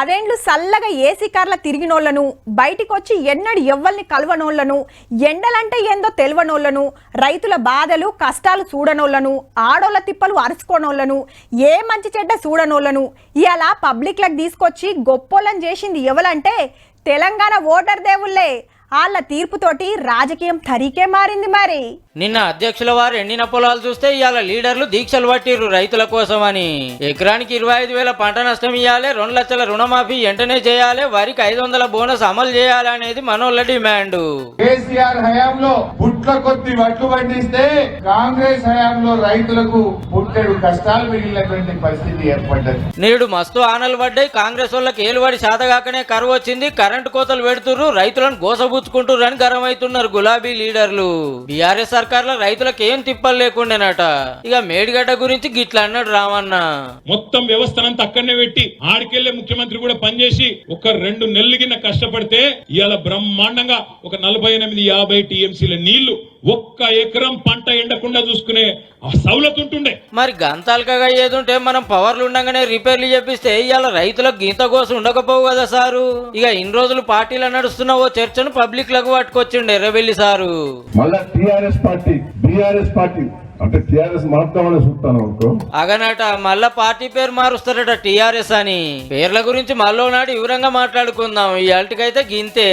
పదేండ్లు సల్లగా ఏసీ కార్ల తిరిగినోళ్ళను బయటికొచ్చి ఎన్నడు ఎవ్వల్ని కలవనోళ్ళను ఎండలంటే ఏందో తెలివనోళ్ళను రైతుల బాధలు కష్టాలు చూడనోళ్ళను ఆడోళ్ళ తిప్పలు అరుచుకోనోళ్ళను ఏ మంచి చెడ్డ చూడనోళ్ళను ఇలా పబ్లిక్లకు తీసుకొచ్చి గొప్పోళ్ళని చేసింది ఎవలంటే తెలంగాణ ఓటర్ దేవుళ్ళే. వాళ్ళ తీర్పుతోటి రాజకీయం తరీకే మారింది మరి. నిన్న అధ్యక్షుల వారు ఎండిన పొలాలు చూస్తే ఇవాళ లీడర్లు దీక్షలు పట్టిర్రు రైతుల కోసమని. ఎకరానికి ఇరవై ఐదు వేల పంట నష్టం ఇవ్వాలి రెండు లక్షల రుణమాఫీ వెంటనే చేయాలి వరికి ఐదు వందల బోనస్ అమలు చేయాలి అనేది మనోళ్ళ డిమాండ్. కేసీఆర్ హయాంలో పుట్ల కొద్ది వడ్లు పండిస్తే కాంగ్రెస్ హయాంలో రైతులకు పుట్టెడు కష్టాలు మిగిలినటువంటి పరిస్థితి ఏర్పడ్డది. నేడు మస్తు ఆనలు పడ్డాయి కాంగ్రెస్ వాళ్ళకి ఏలుబడి శాతగాకనే కరువు వచ్చింది కరెంటు కోతలు పెడుతుర్రు రైతులను గోసబుచ్చుకుంటుర్రు అని గరమవుతున్నారు గులాబీ లీడర్లు. బీఆర్ఎస్ సర్కార్లో రైతులకు ఏం తిప్పలు లేకుండేనట. ఇక మేడిగడ్డ గురించి గిట్లా అన్నాడు రామన్న. మొత్తం వ్యవస్థనంతా అక్కడనే పెట్టి ఆడికెళ్ళే ముఖ్యమంత్రి కూడా పనిచేసి ఒక రెండు నెలలు కింద కష్టపడితే ఇవాళ బ్రహ్మాండంగా ఒక నలభై ఎనిమిది యాభై టీఎంసీల నీళ్ళు ఒక్క ఎకరం పంట ఎండకుండా చూసుకునే సౌలత్ ఉంటుండే మరి గంతాలకగా ఏదుంటే మనం పవర్లు ఉండగానే రిపేర్లు చేపిస్తే ఇవాళ రైతులకు గీత కోసం ఉండకపోవు కదా సారు? ఇక ఇన్ని రోజులు పార్టీలో నడుస్తున్న ఓ చర్చను పబ్లిక్లకు పట్టుకొచ్చిండు ఎర్రబెల్లి సారు. మళ్ళా టిఆర్ఎస్ పార్టీ బీఆర్ఎస్ పార్టీ. అంటే టిఆర్ఎస్ మారుతామని చూస్తాను అనుకో. అగనట మళ్ళా పార్టీ పేరు మారుస్తారట టిఆర్ఎస్ అని. పేర్ల గురించి మళ్ళీ నాడు వివరంగా మాట్లాడుకుందాం. ఈ అల్టికైతే గింతే.